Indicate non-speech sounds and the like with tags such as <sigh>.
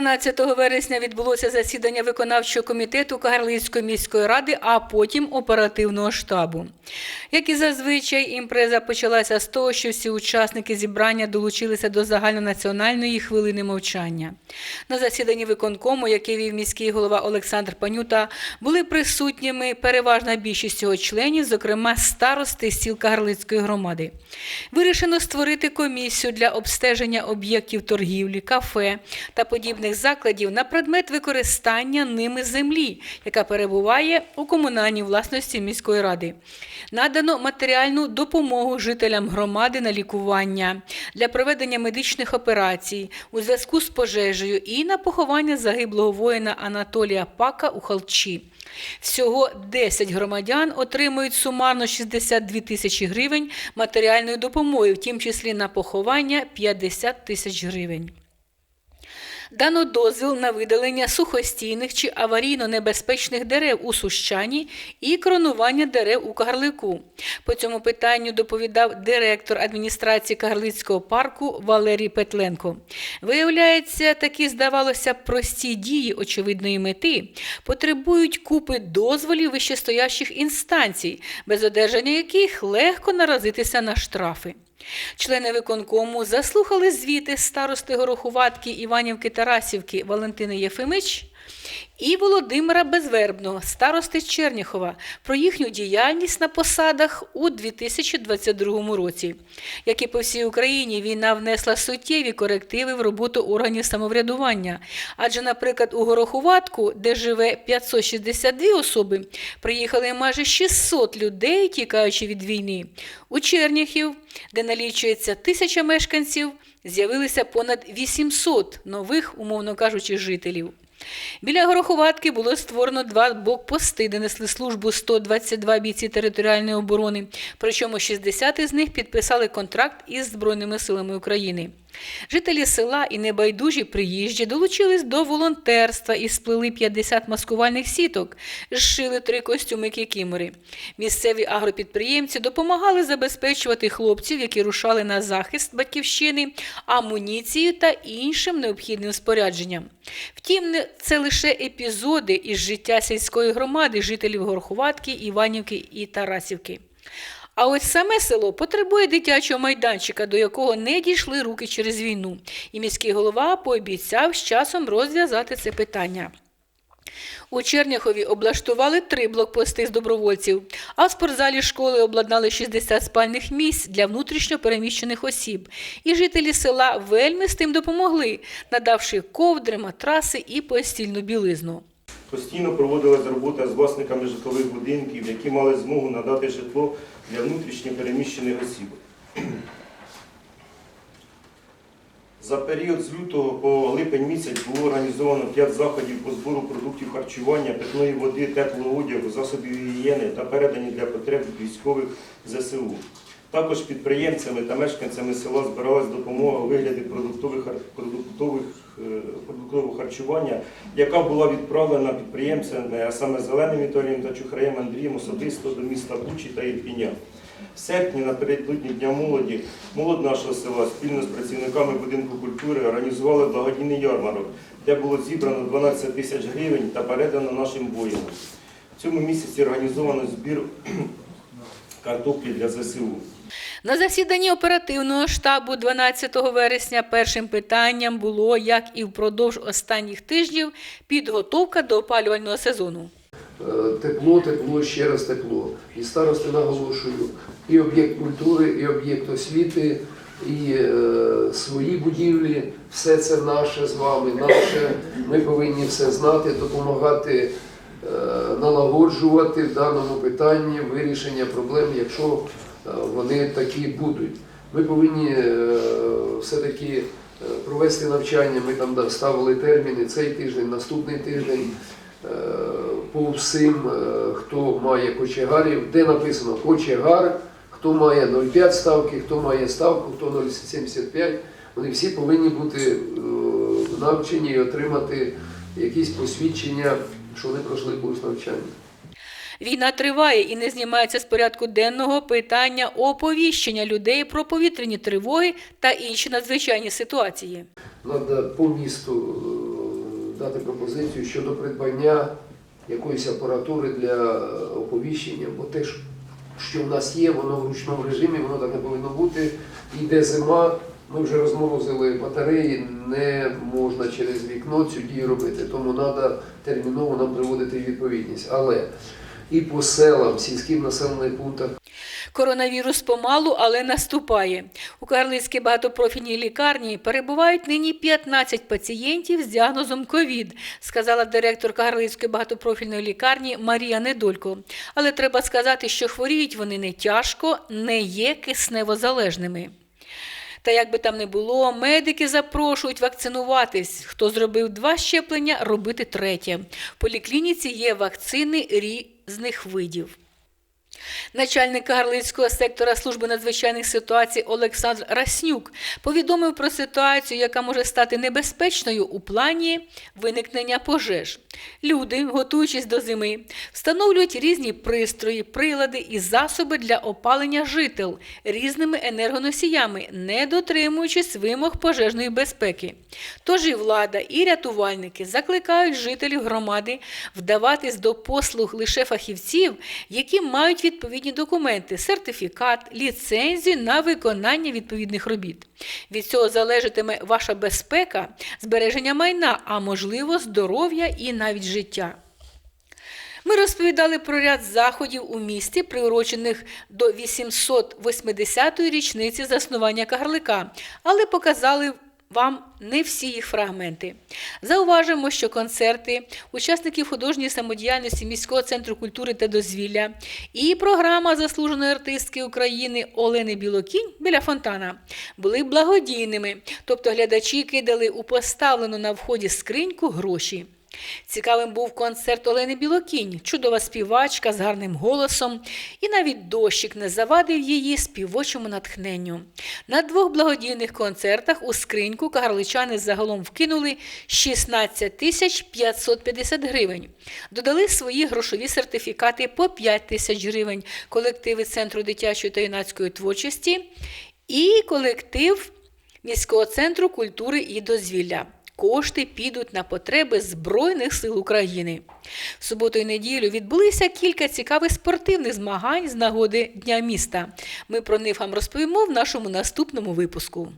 12 вересня відбулося засідання виконавчого комітету Кагарлицької міської ради, а потім оперативного штабу. Як і зазвичай, імпреза почалася з того, що всі учасники зібрання долучилися до загальнонаціональної хвилини мовчання. На засіданні виконкому, яке вів міський голова Олександр Панюта, були присутніми переважна більшість його членів, зокрема старости сіл Кагарлицької громади. Вирішено створити комісію для обстеження об'єктів торгівлі, кафе та подібних закладів на предмет використання ними землі, яка перебуває у комунальній власності міської ради. Надано матеріальну допомогу жителям громади на лікування для проведення медичних операцій у зв'язку з пожежею і на поховання загиблого воїна Анатолія Пака у Халчі. Всього 10 громадян отримують сумарно 62 тисячі гривень матеріальної допомоги, в тім числі на поховання 50 тисяч гривень. Дано дозвіл на видалення сухостійних чи аварійно небезпечних дерев у Сущані і кронування дерев у Кагарлику. По цьому питанню доповідав директор адміністрації Кагарлицького парку Валерій Петленко. Виявляється, такі, здавалося, прості дії очевидної мети потребують купи дозволів вищестоящих інстанцій, без одержання яких легко наразитися на штрафи. Члени виконкому заслухали звіти старости Горохуватки Іванівки Тарасівки Валентини Єфимич і Володимира Безвербного, старости Черняхова, про їхню діяльність на посадах у 2022 році. Як і по всій Україні, війна внесла суттєві корективи в роботу органів самоврядування. Адже, наприклад, у Горохуватку, де живе 562 особи, приїхали майже 600 людей, тікаючи від війни. У Черняхів, де налічується тисяча мешканців, з'явилися понад 800 нових, умовно кажучи, жителів. Біля Гороховатки було створено два блокпости, де несли службу 122 бійці територіальної оборони, причому 60 із них підписали контракт із Збройними силами України. Жителі села і небайдужі приїжджі долучились до волонтерства і сплели 50 маскувальних сіток, зшили три костюми кікімори. Місцеві агропідприємці допомагали забезпечувати хлопців, які рушали на захист батьківщини, амуніцією та іншим необхідним спорядженням. Втім, це лише епізоди із життя сільської громади жителів Горховатки, Іванівки і Тарасівки. А ось саме село потребує дитячого майданчика, до якого не дійшли руки через війну. І міський голова пообіцяв з часом розв'язати це питання. У Черняхові облаштували три блокпости з добровольців, а в спортзалі школи обладнали 60 спальних місць для внутрішньо переміщених осіб. І жителі села вельми з тим допомогли, надавши ковдри, матраси і постільну білизну. Постійно проводилась робота з власниками житлових будинків, які мали змогу надати житло для внутрішньо переміщених осіб. За період з лютого по липень місяць було організовано 5 заходів по збору продуктів харчування, питної води, теплого одягу, засобів гігієни та передані для потреб військових ЗСУ. Також підприємцями та мешканцями села збиралась допомога у вигляді продуктових, продуктових, продуктового харчування, яка була відправлена підприємцями, а саме Зеленим Віталієм та Чухраєм Андрієм особисто до міста Бучі та Ірпіня. В серпні напередодні Дня молоді молодь нашого села спільно з працівниками будинку культури організували благодійний ярмарок, де було зібрано 12 тисяч гривень та передано нашим воїнам. В цьому місяці організовано збір <clears throat> картоплі для ЗСУ. На засіданні оперативного штабу 12 вересня першим питанням було, як і впродовж останніх тижнів, підготовка до опалювального сезону. Е, Тепло, тепло, ще раз тепло. І старости наголошую, і об'єкт культури, і об'єкт освіти, і е, свої будівлі, все це наше з вами, наше. Ми повинні все знати, допомагати е, налагоджувати в даному питанні вирішення проблем, якщо вони такі будуть. Ми повинні е, все-таки е, провести навчання. Ми там ставили терміни цей тиждень, наступний тиждень е, по всім, е, хто має кочегарів, де написано кочегар, хто має 0,5 ставки, хто має ставку, хто 0,75. Вони всі повинні бути е, навчені і отримати якісь посвідчення, що вони пройшли курс навчання. Війна триває і не знімається з порядку денного питання оповіщення людей про повітряні тривоги та інші надзвичайні ситуації. Треба по місту дати пропозицію щодо придбання якоїсь апаратури для е, оповіщення, бо те, що в нас є, воно в ручному режимі, воно так не повинно бути. Йде зима, ми вже розморозили батареї, не можна через вікно цю дію робити, тому треба терміново нам приводити відповідність. Але і по селам, сільським населених пунктах Коронавірус помалу, але наступає. У Карлицькій багатопрофільній лікарні перебувають нині 15 пацієнтів з діагнозом ковід, сказала директор Карлицької багатопрофільної лікарні Марія Недолько. Але треба сказати, що хворіють вони не тяжко, не є кисневозалежними. Та як би там не було, медики запрошують вакцинуватись. Хто зробив два щеплення, робити третє. В поліклініці є вакцини різних видів. Начальник Кагарлицького сектора служби надзвичайних ситуацій Олександр Раснюк повідомив про ситуацію, яка може стати небезпечною у плані виникнення пожеж. Люди, готуючись до зими, встановлюють різні пристрої, прилади і засоби для опалення жител різними енергоносіями, не дотримуючись вимог пожежної безпеки. Тож і влада, і рятувальники закликають жителів громади вдаватись до послуг лише фахівців, які мають відповідні документи, сертифікат, ліцензію на виконання відповідних робіт. Від цього залежатиме ваша безпека, збереження майна, а можливо, здоров'я і навіть життя. Ми розповідали про ряд заходів у місті, приурочених до 880-ї річниці заснування Кагарлика, але показали вам не всі їх фрагменти. Зауважимо, що концерти учасників художньої самодіяльності міського центру культури та дозвілля і програма заслуженої артистки України Олени Білокінь біля фонтана були благодійними, тобто глядачі кидали у поставлену на вході скриньку гроші. Цікавим був концерт Олени Білокінь, чудова співачка з гарним голосом, і навіть дощик не завадив її співочому натхненню. На двох благодійних концертах у скриньку кагарличани загалом вкинули 16 тисяч 550 гривень. Додали свої грошові сертифікати по 5 тисяч гривень колективи Центру дитячої та юнацької творчості і колектив міського центру культури і дозвілля. Кошти підуть на потреби Збройних сил України. В суботу і неділю відбулися кілька цікавих спортивних змагань з нагоди Дня міста. Ми про них вам розповімо в нашому наступному випуску.